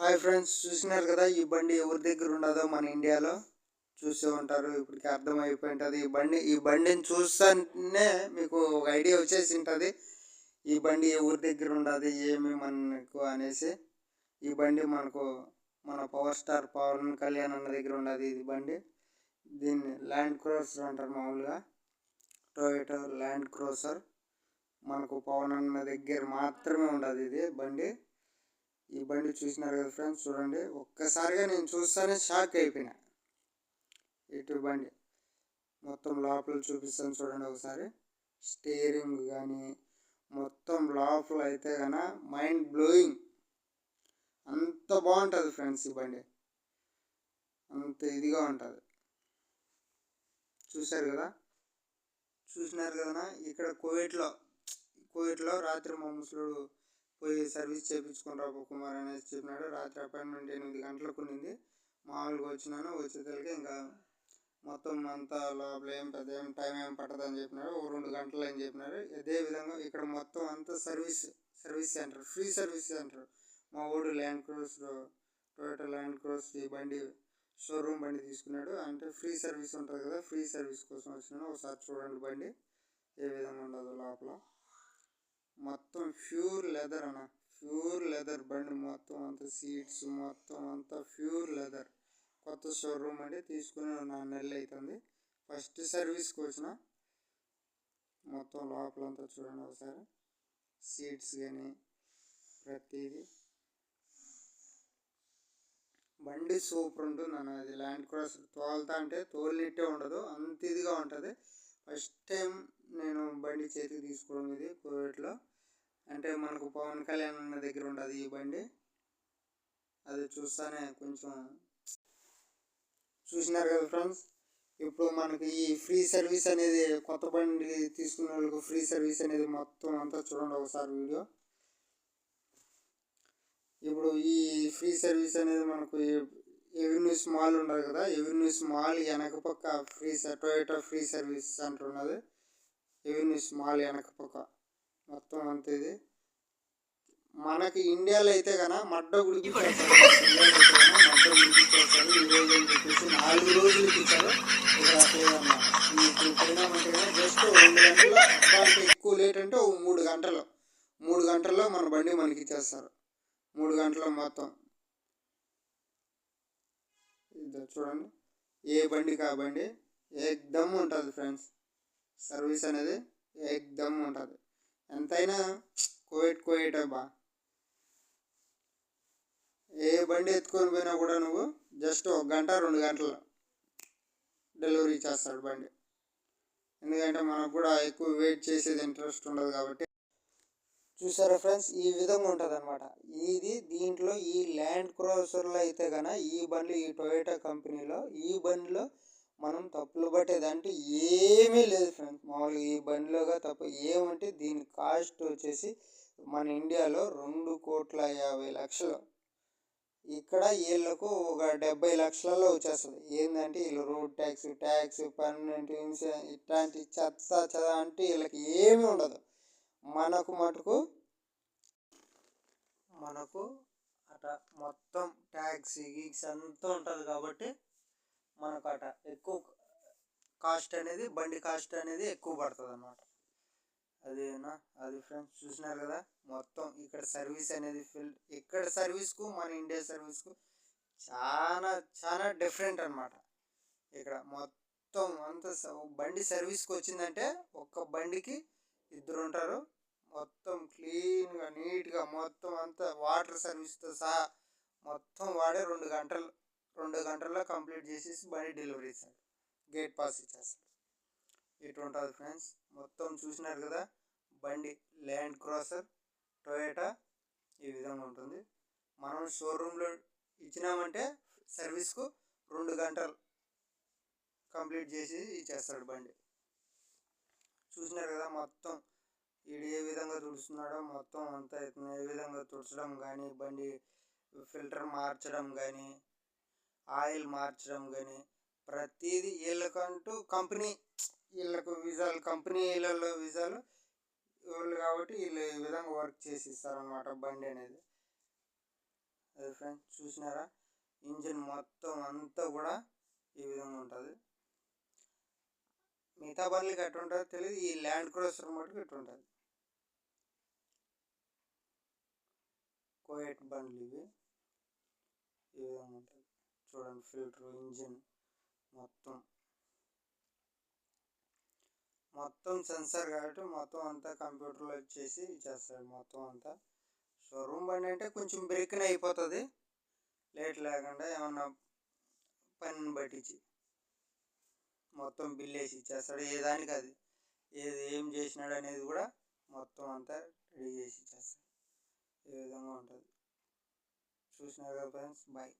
Hi friends చూసినారు కదా ఈ బండి ఎవరి దగ్గర ఉండదో మన ఇండియాలో. చూసే ఉంటారు ఇప్పటికి అర్థమైపోయి ఉంటుంది ఈ బండి ఈ బండిని చూస్తేనే మీకు ఒక ఐడియా వచ్చేసి ఉంటుంది ఈ బండి ఎవరి దగ్గర ఉండదు ఏమి మనకు అనేసి. ఈ బండి మనకు మన పవర్ స్టార్ పవన్ కళ్యాణ్ అన్న దగ్గర ఉండదు ఇది బండి. దీన్ని ల్యాండ్ క్రోసర్ అంటారు మామూలుగా. టొయోటో ల్యాండ్ క్రోసర్ మనకు పవన్ అన్న దగ్గర మాత్రమే ఉండదు ఇది బండి. ఈ బండి చూసినారు కదా ఫ్రెండ్స్ చూడండి. ఒక్కసారిగా నేను చూస్తానే షాక్ అయిపోయినా. ఇటు బండి మొత్తం లోపల చూపిస్తాను చూడండి ఒకసారి. స్టీరింగ్ కానీ మొత్తం లోపల అయితే కన మైండ్ బ్లోయింగ్ అంత బాగుంటుంది ఫ్రెండ్స్ ఈ బండి. అంత ఇదిగా ఉంటుంది. చూశారు కదా? చూసినారు కదా ఇక్కడ కోవిడ్లో కోవిడ్లో రాత్రి మా ముసలుడు పోయి సర్వీస్ చేయించుకుని రాబో కుమార్ అనేసి చెప్పినాడు. రాత్రి అపాయింట్మెంట్ ఎనిమిది గంటలకు ఉన్నింది. మామూలుగా వచ్చినాను. వచ్చేసరికి ఇంకా మొత్తం అంతా లోపల ఏం పెద్ద ఏం టైం ఏం పట్టదని చెప్పినారు ఓ రెండు గంటలు అని చెప్పినారు అదే విధంగా ఇక్కడ మొత్తం అంతా service service centre free service centre. మా ఊరు land cruiser Toyota land cruiser ఈ బండి షోరూమ్ బండి తీసుకున్నాడు. అంటే ఫ్రీ సర్వీస్ ఉంటుంది కదా ఫ్రీ సర్వీస్ కోసం వచ్చినాను. ఒకసారి చూడండి బండి. ఏ విధంగా ఉండదు లోపల. మొత్తం ప్యూర్ లెదర్ అన్న. ప్యూర్ లెదర్ బండి మొత్తం అంతా సీట్స్ మొత్తం అంతా ప్యూర్ లెదర్. కొత్త షోరూమ్ అంటే తీసుకుని నా నెలలు అవుతుంది ఫస్ట్ సర్వీస్కి వచ్చిన మొత్తం లోపలంతా చూడండి ఒకసారి. సీట్స్ కానీ ప్రతిదీ. బండి సూపర్ ఉంటుంది అన్న అది ల్యాండ్ క్రాస్ తోలుతా అంటే తోలినట్టే ఉండదు అంత ఇదిగా ఉంటుంది. ఫస్ట్ టైం నేను బండి చేతికి తీసుకోవడం ఇది కోవిడ్లో. అంటే మనకు పవన్ కళ్యాణ్ అన్న దగ్గర ఉండదు ఈ బండి. అది చూస్తానే కొంచెం చూసినారు కదా ఫ్రెండ్స్? ఇప్పుడు మనకి ఈ ఫ్రీ సర్వీస్ అనేది కొత్త బండి తీసుకున్న వాళ్ళకు ఫ్రీ సర్వీస్ అనేది మొత్తం అంతా చూడండి ఒకసారి వీడియో. ఇప్పుడు ఈ ఫ్రీ సర్వీస్ అనేది మనకు ఎవెన్యూస్ మాల్ ఉండదు కదా ఎవెన్యూస్ మాల్ వెనక పక్క free Toyota free service centre ఉన్నది ఎవెన్యూస్ మాల్ వెనక పక్క. మొత్తం అంత ఇది. మనకి ఇండియాలో అయితే కన మడ్డ గుడికి మడ్డ గుడికి చేస్తారు ఈ రోజు అని చెప్పేసి నాలుగు రోజులకి ఇచ్చారు ఇక్కడ అట్లేదన్నమాట ఇప్పుడు పోయినామంటే కనుక జస్ట్ రెండు గంటలు ఎక్కువ లేట్ అంటే ఒక మూడు గంటలు. మూడు గంటల్లో మన బండి మనకి ఇచ్చేస్తారు. మూడు గంటల మొత్తం. ఇది చూడండి. ఏ బండికి ఆ బండి? ఏకదమ్ ఉంటుంది ఫ్రెండ్స్. సర్వీస్ అనేది ఏకదమ్ ఉంటుంది. ఎంతైనా కోవిడ్ కోవిడ్ అబ్బా. ఏ బండి ఎత్తుకొని పోయినా కూడా నువ్వు జస్ట్ ఒక గంట రెండు గంటలు డెలివరీ చేస్తాడు బండి. ఎందుకంటే మనకు కూడా ఎక్కువ వెయిట్ చేసేది ఇంట్రెస్ట్ ఉండదు కాబట్టి. చూసారా ఫ్రెండ్స్? ఈ విధంగా ఉంటుంది అనమాట ఇది దీంట్లో ఈ ల్యాండ్ క్రోసర్లో అయితే కన ఈ బండ్లు ఈ టొయోటా కంపెనీలో ఈ బండిలో మనం తప్పులు పట్టేదంటే ఏమీ లేదు ఫ్రెండ్స్ మామూలుగా ఈ బండిలోగా తప్పు ఏమంటే దీని కాస్ట్ వచ్చేసి మన ఇండియాలో రెండు కోట్ల యాభై లక్షలు. ఇక్కడ వీళ్ళకు ఒక డెబ్బై లక్షలలో వచ్చేస్తుంది. ఏంటంటే వీళ్ళు road tax tax permanent insurance ఇట్లాంటి చెత్త చెద అంటే వీళ్ళకి ఏమీ ఉండదు. మనకు మటుకు మనకు అట మొత్తం ట్యాక్స్ గీక్స్ అంతా ఉంటుంది కాబట్టి మనకు అట ఎక్కువ కాస్ట్ అనేది బండి కాస్ట్ అనేది ఎక్కువ పడుతుంది అన్నమాట అదేనా? అది ఫ్రెండ్స్ చూసినారు కదా? మొత్తం ఇక్కడ సర్వీస్ అనేది ఫిల్ ఇక్కడ సర్వీస్కు మన ఇండియా సర్వీస్కు చాలా చాలా డిఫరెంట్ అనమాట ఇక్కడ మొత్తం అంత బండి సర్వీస్కి వచ్చిందంటే ఒక్క బండికి ఇద్దరు ఉంటారు. మొత్తం క్లీన్గా నీట్గా మొత్తం అంతా వాటర్ సర్వీస్తో సహా మొత్తం వాడే రెండు గంటలు రెండు గంటల్లో కంప్లీట్ చేసేసి బండి డెలివరీ ఇస్తాడు. గేట్ పాస్ ఇచ్చేస్తాడు. ఎటువంటి ఫ్రెండ్స్ మొత్తం చూసినారు కదా బండి ల్యాండ్ క్రాసర్ టొయోటా ఈ విధంగా ఉంటుంది. మనం షోరూంలో ఇచ్చినామంటే సర్వీస్కు రెండు గంటలు కంప్లీట్ చేసి ఇచ్చేస్తాడు బండి. చూసినారు కదా మొత్తం వీడు ఏ విధంగా తుడుస్తున్నాడో మొత్తం అంతా ఏ విధంగా తుడచడం కానీ బండి ఫిల్టర్ మార్చడం కానీ ఆయిల్ మార్చడం కానీ ప్రతిదీ వీళ్ళకంటూ కంపెనీ వీళ్ళకు వీసాలు కంపెనీలలో విజాలు వాళ్ళు కాబట్టి వీళ్ళు ఈ విధంగా వర్క్ చేసి ఇస్తారనమాట బండి అనేది. అది ఫ్రెండ్స్ చూసినారా? ఇంజిన్ మొత్తం అంతా కూడా ఈ విధంగా ఉంటుంది. మిగతా బండ్లకి ఎట్టుంటుందో తెలియదు ఈ ల్యాండ్ క్రోసర్ మటుకు ఎట్టుంటుంది ఉంటుంది. కోయట్ బండ్లు ఇవి. ఈ విధంగా ఉంటుంది. చూడండి ఫిల్టర్ ఇంజిన్ మొత్తం. మొత్తం సెన్సార్ కాబట్టి మొత్తం అంతా కంప్యూటర్లో వచ్చేసి ఇచ్చేస్తాడు మొత్తం అంతా. షోరూమ్ బండి అంటే కొంచెం బ్రేక్ని అయిపోతుంది. లేట్ లేకుండా ఏమన్నా పనిని పట్టించి మొత్తం బిల్ వేసి ఇచ్చేస్తాడు. ఏ దానికి అది ఏది ఏం చేసినాడు అనేది కూడా మొత్తం అంతా రెడీ చేసి ఇచ్చేస్తాడు. ఈ విధంగా ఉంటుంది. చూసినారు కదా ఫ్రెండ్స్ బాయ్.